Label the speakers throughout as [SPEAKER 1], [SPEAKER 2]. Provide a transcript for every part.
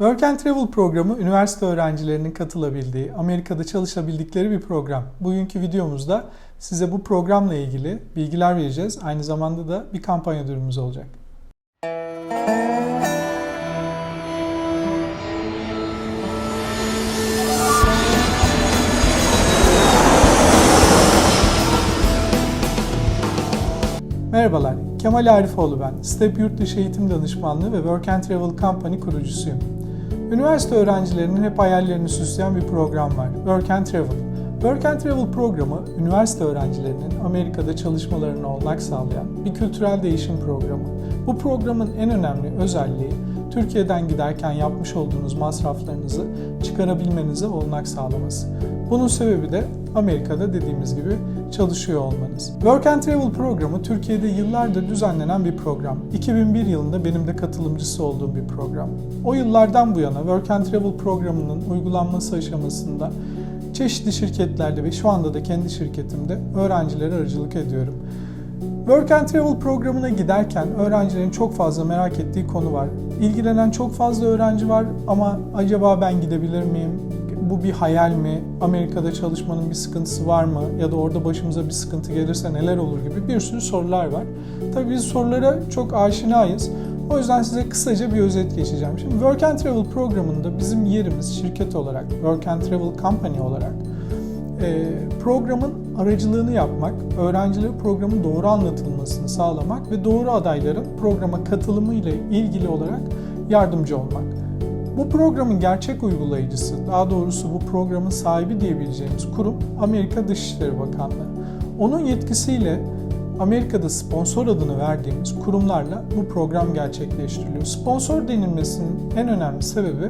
[SPEAKER 1] Work and Travel programı üniversite öğrencilerinin katılabildiği, Amerika'da çalışabildikleri bir program. Bugünkü videomuzda size bu programla ilgili bilgiler vereceğiz. Aynı zamanda da bir kampanya durumumuz olacak. Merhabalar, Kemal Arifoğlu ben. Step Yurtdışı Eğitim Danışmanlığı ve Work and Travel Company kurucusuyum. Üniversite öğrencilerinin hep hayallerini süsleyen bir program var, Work and Travel. Work and Travel programı, üniversite öğrencilerinin Amerika'da çalışmalarına olanak sağlayan bir kültürel değişim programı. Bu programın en önemli özelliği, Türkiye'den giderken yapmış olduğunuz masraflarınızı çıkarabilmenize olanak sağlaması. Bunun sebebi de Amerika'da dediğimiz gibi çalışıyor olmanız. Work and Travel programı Türkiye'de yıllardır düzenlenen bir program. 2001 yılında benim de katılımcısı olduğum bir program. O yıllardan bu yana Work and Travel programının uygulanması aşamasında çeşitli şirketlerde ve şu anda da kendi şirketimde öğrencilere aracılık ediyorum. Work and Travel programına giderken öğrencilerin çok fazla merak ettiği konu var. İlgilenen çok fazla öğrenci var ama acaba ben gidebilir miyim? Bu bir hayal mi? Amerika'da çalışmanın bir sıkıntısı var mı? Ya da orada başımıza bir sıkıntı gelirse neler olur gibi bir sürü sorular var. Tabii biz sorulara çok aşinayız. O yüzden size kısaca bir özet geçeceğim. Şimdi Work and Travel programında bizim yerimiz şirket olarak, Work and Travel Company olarak e, programın aracılığını yapmak, öğrencilere programın doğru anlatılmasını sağlamak ve doğru adayların programa katılımı ile ilgili olarak yardımcı olmak. Bu programın gerçek uygulayıcısı, daha doğrusu bu programın sahibi diyebileceğimiz kurum Amerika Dışişleri Bakanlığı. Onun yetkisiyle Amerika'da sponsor adını verdiğimiz kurumlarla bu program gerçekleştiriliyor. Sponsor denilmesinin en önemli sebebi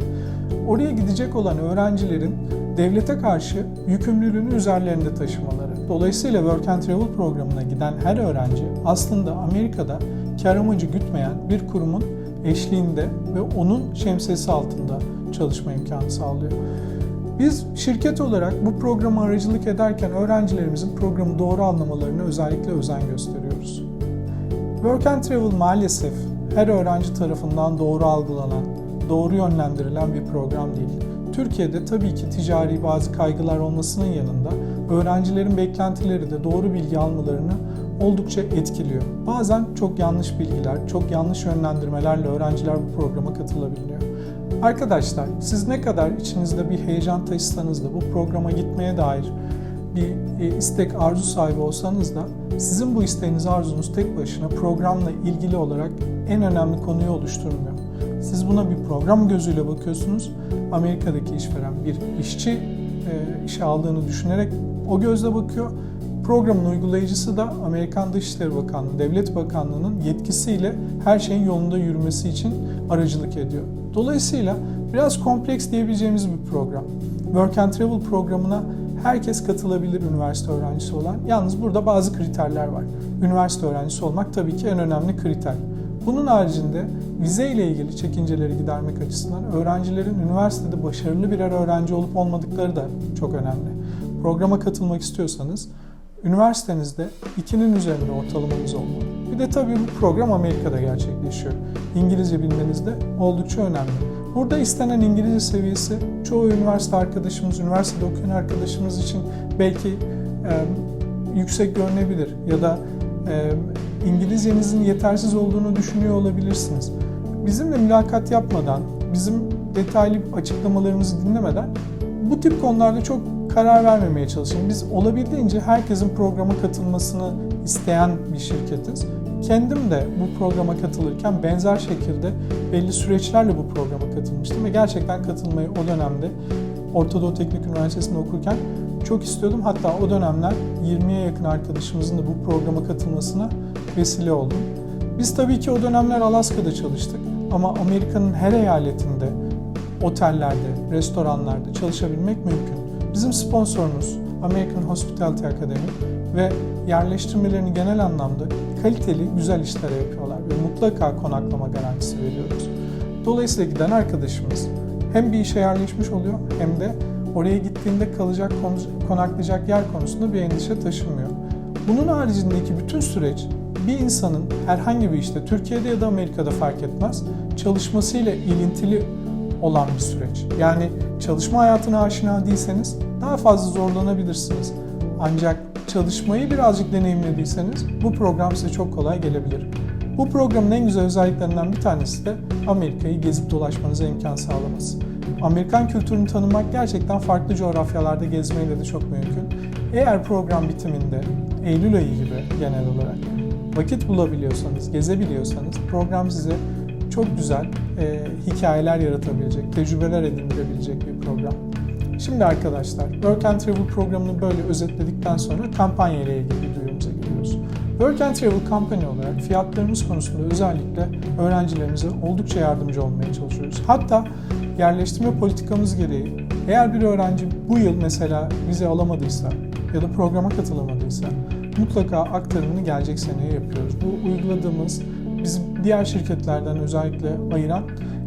[SPEAKER 1] oraya gidecek olan öğrencilerin devlete karşı yükümlülüğünü üzerlerinde taşımaları. Dolayısıyla Work and Travel programına giden her öğrenci aslında Amerika'da kar amacı gütmeyen bir kurumun eşliğinde ve onun şemsiyesi altında çalışma imkanı sağlıyor. Biz şirket olarak bu programa aracılık ederken öğrencilerimizin programı doğru anlamalarına özellikle özen gösteriyoruz. Work and Travel maalesef her öğrenci tarafından doğru algılanan, doğru yönlendirilen bir program değil. Türkiye'de tabii ki ticari bazı kaygılar olmasının yanında öğrencilerin beklentileri de doğru bilgi almalarını oldukça etkiliyor. Bazen çok yanlış bilgiler, çok yanlış yönlendirmelerle öğrenciler bu programa katılabiliyor. Arkadaşlar siz ne kadar içinizde bir heyecan taşısanız da bu programa gitmeye dair bir e, istek, arzu sahibi olsanız da sizin bu isteğiniz, arzunuz tek başına programla ilgili olarak en önemli konuyu oluşturmuyor. Siz buna bir program gözüyle bakıyorsunuz. Amerika'daki işveren bir işçi e, işe aldığını düşünerek o gözle bakıyor. Programın uygulayıcısı da Amerikan Dışişleri Bakanlığı, Devlet Bakanlığı'nın yetkisiyle her şeyin yolunda yürümesi için aracılık ediyor. Dolayısıyla biraz kompleks diyebileceğimiz bir program. Work and Travel programına herkes katılabilir üniversite öğrencisi olan. Yalnız burada bazı kriterler var. Üniversite öğrencisi olmak tabii ki en önemli kriter. Bunun haricinde vize ile ilgili çekinceleri gidermek açısından öğrencilerin üniversitede başarılı birer öğrenci olup olmadıkları da çok önemli. Programa katılmak istiyorsanız üniversitenizde 2'nin üzerinde ortalamanız olmalı. Bir de tabii bu program Amerika'da gerçekleşiyor. İngilizce bilmeniz de oldukça önemli. Burada istenen İngilizce seviyesi çoğu üniversite arkadaşımız, üniversitede okuyan arkadaşımız için belki e, yüksek görünebilir ya da e, İngilizcenizin yetersiz olduğunu düşünüyor olabilirsiniz. Bizimle mülakat yapmadan, bizim detaylı açıklamalarımızı dinlemeden bu tip konularda çok karar vermemeye çalışın. Biz olabildiğince herkesin programa katılmasını isteyen bir şirketiz. Kendim de bu programa katılırken benzer şekilde belli süreçlerle bu programa katılmıştım ve gerçekten katılmayı o dönemde Orta Doğu Teknik Üniversitesi'nde okurken çok istiyordum. Hatta o dönemler 20'ye yakın arkadaşımızın da bu programa katılmasına vesile oldum. Biz tabii ki o dönemler Alaska'da çalıştık ama Amerika'nın her eyaletinde, otellerde, restoranlarda çalışabilmek mümkün. Bizim sponsorumuz American Hospitality Academy ve yerleştirmelerini genel anlamda kaliteli, güzel işler yapıyorlar ve mutlaka konaklama garantisi veriyoruz. Dolayısıyla giden arkadaşımız hem bir işe yerleşmiş oluyor hem de oraya gittiğinde kalacak, konaklayacak yer konusunda bir endişe taşımıyor. Bunun haricindeki bütün süreç bir insanın herhangi bir işte Türkiye'de ya da Amerika'da fark etmez çalışmasıyla ilintili olan bir süreç. Yani çalışma hayatına aşina değilseniz daha fazla zorlanabilirsiniz. Ancak çalışmayı birazcık deneyimlediyseniz bu program size çok kolay gelebilir. Bu programın en güzel özelliklerinden bir tanesi de Amerika'yı gezip dolaşmanıza imkan sağlaması. Amerikan kültürünü tanımak gerçekten farklı coğrafyalarda gezmeyle de çok mümkün. Eğer program bitiminde, Eylül ayı gibi genel olarak vakit bulabiliyorsanız, gezebiliyorsanız program size çok güzel e, hikayeler yaratabilecek, tecrübeler edindirebilecek bir program. Şimdi arkadaşlar, Work and Travel programını böyle özetledikten sonra kampanya ile ilgili bir duyurumuza geliyoruz. Work and Travel Company olarak fiyatlarımız konusunda özellikle öğrencilerimize oldukça yardımcı olmaya çalışıyoruz. Hatta yerleştirme politikamız gereği eğer bir öğrenci bu yıl mesela vize alamadıysa ya da programa katılamadıysa mutlaka aktarımını gelecek seneye yapıyoruz. Bu uyguladığımız bizim diğer şirketlerden özellikle ayıran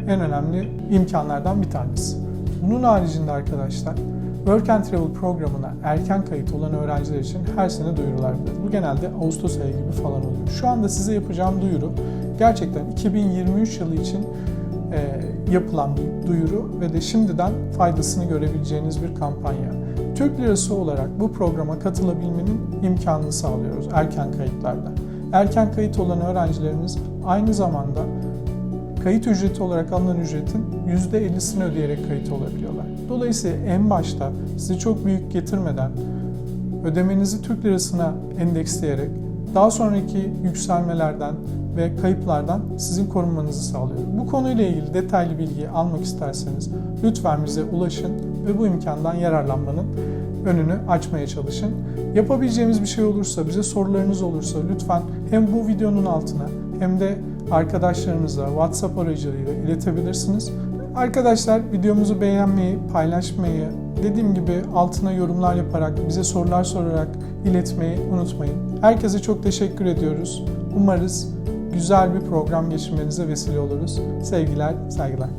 [SPEAKER 1] en önemli imkanlardan bir tanesi. Bunun haricinde arkadaşlar Work and Travel programına erken kayıt olan öğrenciler için her sene duyurular yapıyoruz. Bu genelde Ağustos ayı gibi falan oluyor. Şu anda size yapacağım duyuru gerçekten 2023 yılı için e, yapılan bir duyuru ve de şimdiden faydasını görebileceğiniz bir kampanya. Türk Lirası olarak bu programa katılabilmenin imkanını sağlıyoruz erken kayıtlarda. Erken kayıt olan öğrencilerimiz aynı zamanda kayıt ücreti olarak alınan ücretin %50'sini ödeyerek kayıt olabiliyorlar. Dolayısıyla en başta sizi çok büyük getirmeden ödemenizi Türk lirasına endeksleyerek daha sonraki yükselmelerden ve kayıplardan sizin korunmanızı sağlıyor. Bu konuyla ilgili detaylı bilgi almak isterseniz lütfen bize ulaşın ve bu imkandan yararlanmanın önünü açmaya çalışın. Yapabileceğimiz bir şey olursa, bize sorularınız olursa lütfen hem bu videonun altına hem de arkadaşlarınıza WhatsApp aracılığıyla iletebilirsiniz. Arkadaşlar videomuzu beğenmeyi, paylaşmayı, dediğim gibi altına yorumlar yaparak, bize sorular sorarak iletmeyi unutmayın. Herkese çok teşekkür ediyoruz. Umarız güzel bir program geçirmenize vesile oluruz. Sevgiler, saygılar.